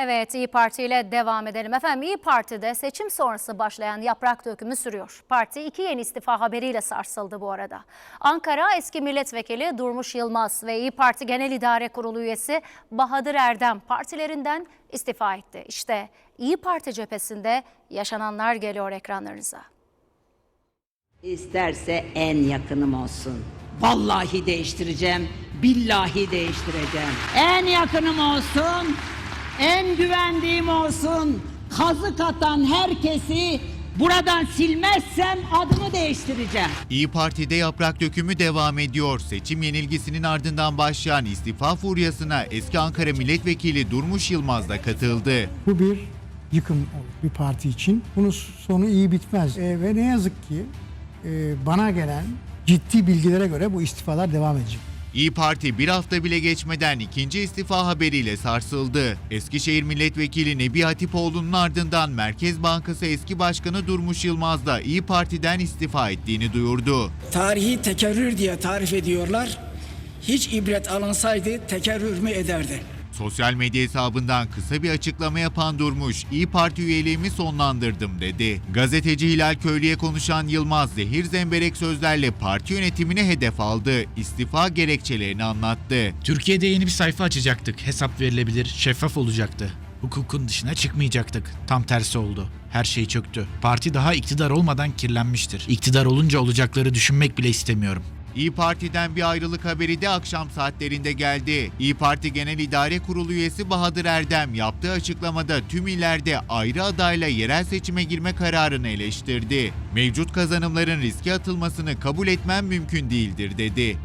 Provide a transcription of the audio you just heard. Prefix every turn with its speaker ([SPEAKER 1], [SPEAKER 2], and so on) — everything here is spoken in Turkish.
[SPEAKER 1] Evet İyi Parti ile devam edelim. Efendim İyi Parti'de seçim sonrası başlayan yaprak dökümü sürüyor. Parti iki yeni istifa haberiyle sarsıldı bu arada. Ankara eski milletvekili Durmuş Yılmaz ve İyi Parti Genel İdare Kurulu üyesi Bahadır Erdem partilerinden istifa etti. İşte İyi Parti cephesinde yaşananlar geliyor ekranlarınıza.
[SPEAKER 2] İsterse en yakınım olsun. Vallahi değiştireceğim, billahi değiştireceğim. En yakınım olsun, en güvendiğim olsun. Kazık atan herkesi buradan silmezsem adımı değiştireceğim.
[SPEAKER 3] İyi Parti'de yaprak dökümü devam ediyor. Seçim yenilgisinin ardından başlayan istifa furyasına eski Ankara Milletvekili Durmuş Yılmaz da katıldı.
[SPEAKER 4] Bu bir yıkım olur bir parti için. Bunun sonu iyi bitmez. E, ve ne yazık ki e, bana gelen ciddi bilgilere göre bu istifalar devam edecek.
[SPEAKER 3] İyi Parti bir hafta bile geçmeden ikinci istifa haberiyle sarsıldı. Eskişehir Milletvekili Nebi Hatipoğlu'nun ardından Merkez Bankası eski başkanı Durmuş Yılmaz da İyi Parti'den istifa ettiğini duyurdu.
[SPEAKER 5] tarihi tekerrür diye tarif ediyorlar. Hiç ibret alınsaydı tekerrür mü ederdi?
[SPEAKER 3] Sosyal medya hesabından kısa bir açıklama yapan Durmuş, İyi Parti üyeliğimi sonlandırdım dedi. Gazeteci Hilal Köylü'ye konuşan Yılmaz zehir zemberek sözlerle parti yönetimine hedef aldı. İstifa gerekçelerini anlattı.
[SPEAKER 6] Türkiye'de yeni bir sayfa açacaktık. Hesap verilebilir, şeffaf olacaktı. Hukukun dışına çıkmayacaktık. Tam tersi oldu. Her şey çöktü. Parti daha iktidar olmadan kirlenmiştir. İktidar olunca olacakları düşünmek bile istemiyorum.
[SPEAKER 3] İyi Parti'den bir ayrılık haberi de akşam saatlerinde geldi. İyi Parti Genel İdare Kurulu üyesi Bahadır Erdem yaptığı açıklamada tüm illerde ayrı adayla yerel seçime girme kararını eleştirdi. Mevcut kazanımların riske atılmasını kabul etmem mümkün değildir dedi.